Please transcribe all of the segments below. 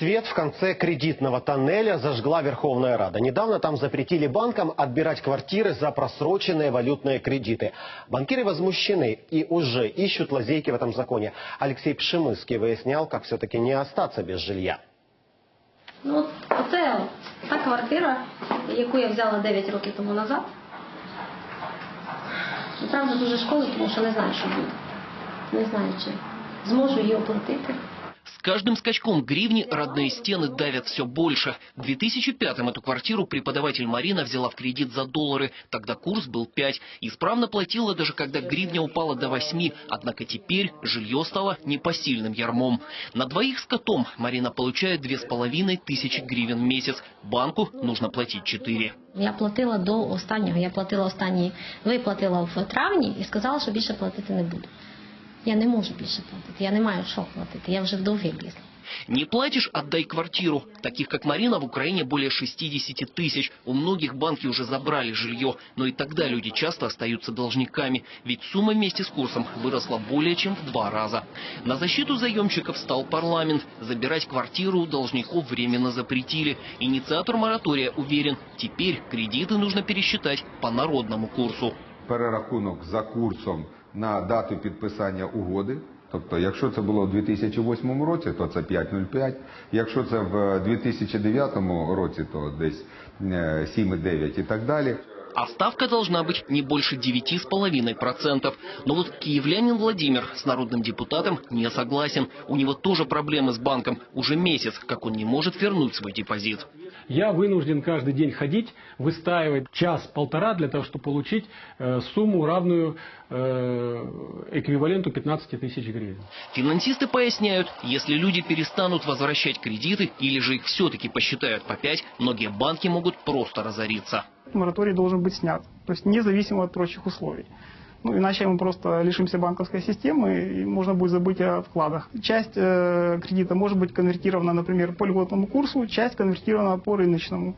Свет в конце кредитного тоннеля зажгла Верховная Рада. Недавно там запретили банкам отбирать квартиры за просроченные валютные кредиты. Банкиры возмущены и уже ищут лазейки в этом законе. Алексей Пшемыский выяснял, как все-таки не остаться без жилья. Ну, от, оце та квартира, яку я взяла 9 років тому назад. І правда дуже шкода, тому що не знаю, що буде. Не знаю, чи зможу її оплатити. С каждым скачком гривни родные стены давят все больше. В 2005-м эту квартиру преподаватель Марина взяла в кредит за доллары. Тогда курс был 5. Исправно платила, даже когда гривня упала до 8. Однако теперь жилье стало непосильным ярмом. На двоих с котом Марина получает 2,5 тысячи гривен в месяц. Банку нужно платить 4. Я платила до останнього. Я платила останні, виплатила в травні і сказала, що більше платити не буду. Я не можу більше платити. Я не маю що платити. Я вже в довгі влізла. Не платишь – отдай квартиру. Таких, как Марина, в Украине более 60 тысяч. У многих банки уже забрали жилье. Но и тогда люди часто остаются должниками. Ведь сумма вместе с курсом выросла более чем в два раза. На защиту заемщиков стал парламент. Забирать квартиру у должников временно запретили. Инициатор моратория уверен, теперь кредиты нужно пересчитать по народному курсу. перерахунок за курсом на дату підписання угоди. Тобто, якщо це було у 2008 році, то це 5,05. Якщо це в 2009 році, то десь е, 7,9 і так далі. А ставка должна быть не больше 9,5%. Но вот киевлянин Владимир с народным депутатом не согласен. У него тоже проблемы с банком. Уже месяц, как он не может вернуть свой депозит. Я вынужден каждый день ходить, выстаивать час-полтора для того, чтобы получить э, сумму, равную э, эквиваленту 15 тысяч гривен. Финансисты поясняют, если люди перестанут возвращать кредиты или же их все-таки посчитают по 5, многие банки могут просто разориться. мораторий должен быть снят, то есть независимо от прочих условий. Ну, иначе мы просто лишимся банковской системы, и можно будет забыть о вкладах. Часть э, кредита может быть конвертирована, например, по льготному курсу, часть конвертирована по рыночному.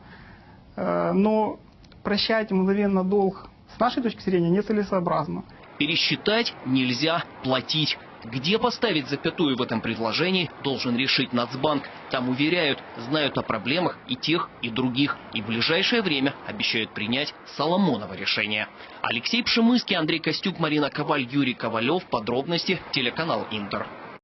Э, но прощать мгновенно долг с нашей точки зрения нецелесообразно. Пересчитать нельзя платить. Где поставить запятую в этом предложении, должен решить Нацбанк. Там уверяют, знают о проблемах и тех, и других. И в ближайшее время обещают принять Соломоново решение. Алексей Пшемыский, Андрей Костюк, Марина Коваль, Юрий Ковалев. Подробности телеканал Интер.